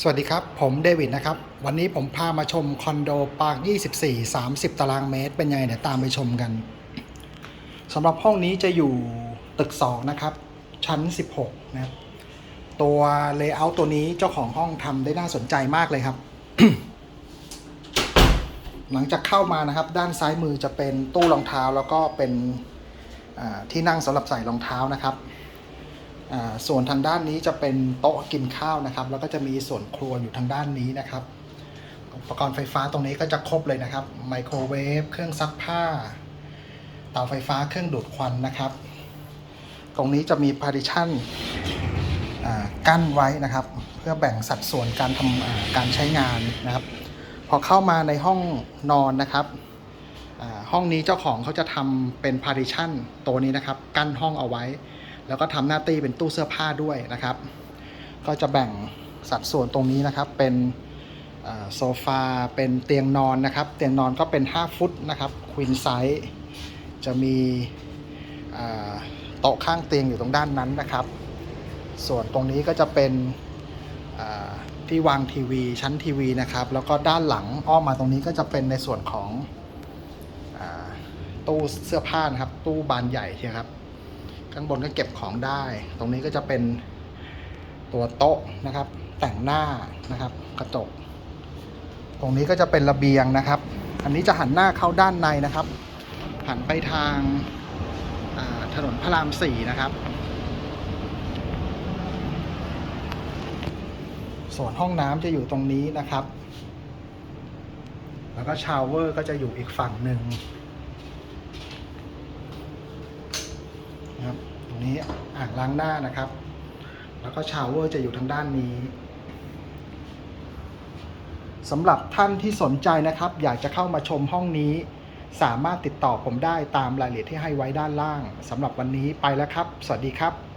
สวัสดีครับ ผมเดวิดนะครับ วันนี้ผมพามาชมคอนโดปาร์ค24 30 ตารางเมตร เป็นยังไงเดี๋ยวตามไปชมกันสำหรับห้องนี้จะอยู่ตึก 2 นะครับ ชั้น 16 นะครับ ตัวเลเยอร์ตัวนี้เจ้าของห้องทำได้น่าสนใจมากเลยครับ หลังจากเข้ามานะครับ ด้านซ้ายมือจะเป็นตู้รองเท้าแล้วก็เป็นที่นั่งสำหรับใส่รองเท้านะครับ ส่วนทางด้านนี้จะเป็นโต๊ะกินข้าวนะครับ แล้วก็จะมีส่วนครัวอยู่ทางด้านนี้นะครับ อุปกรณ์ไฟฟ้าตรงนี้ก็จะครบเลยนะครับ ไมโครเวฟ เครื่องซักผ้า เตาไฟฟ้า เครื่องดูดควันนะครับ ตรงนี้จะมี partition อ่ากั้นไว้นะครับ เพื่อแบ่งสัดส่วนการทำการใช้งานนะครับ พอเข้ามาในห้องนอนนะครับห้องนี้เจ้าของเขาจะทำเป็น partition ตัวนี้นะครับ กั้นห้องเอาไว้ แล้วก็ทำหน้าที่เป็นตู้เสื้อผ้าด้วยนะครับ ก็จะแบ่งสัดส่วนตรงนี้นะครับเป็นโซฟาเป็นเตียงนอนนะครับ เตียงนอนก็เป็น 5 ฟุตนะครับควีนไซส์จะมีโต๊ะข้างเตียงอยู่ตรงด้านนั้นนะครับ ส่วนตรงนี้ก็จะเป็นที่วางทีวีชั้นทีวีนะครับ แล้วก็ด้านหลังอ้อมมาตรงนี้ก็จะเป็นในส่วนของอตู้เสื้อผ้านะครับ ตู้บานใหญ่ใช่ครับ ข้างบนก็เก็บของได้ ตรงนี้ก็จะเป็นตัวโต๊ะนะครับ แต่งหน้านะครับ กระจก ตรงนี้ก็จะเป็นระเบียงนะครับ อันนี้จะหันหน้าเข้าด้านในนะครับ หันไปทางาถนนพระรามสี่นะครับ ส่วนห้องน้ำจะอยู่ตรงนี้นะครับ แล้วก็ชาวเวอร์ก็จะอยู่อีกฝั่งหนึ่ง นะครับตรงนี้ อ่างล้างหน้านะครับ แล้วก็ชาวเวอร์จะอยู่ทางด้านนี้สำหรับท่านที่สนใจนะครับ อยากจะเข้ามาชมห้องนี้ สามารถติดต่อผมได้ตามรายละเอียดที่ให้ไว้ด้านล่างสำหรับวันนี้ไปแล้วครับ สวัสดีครับ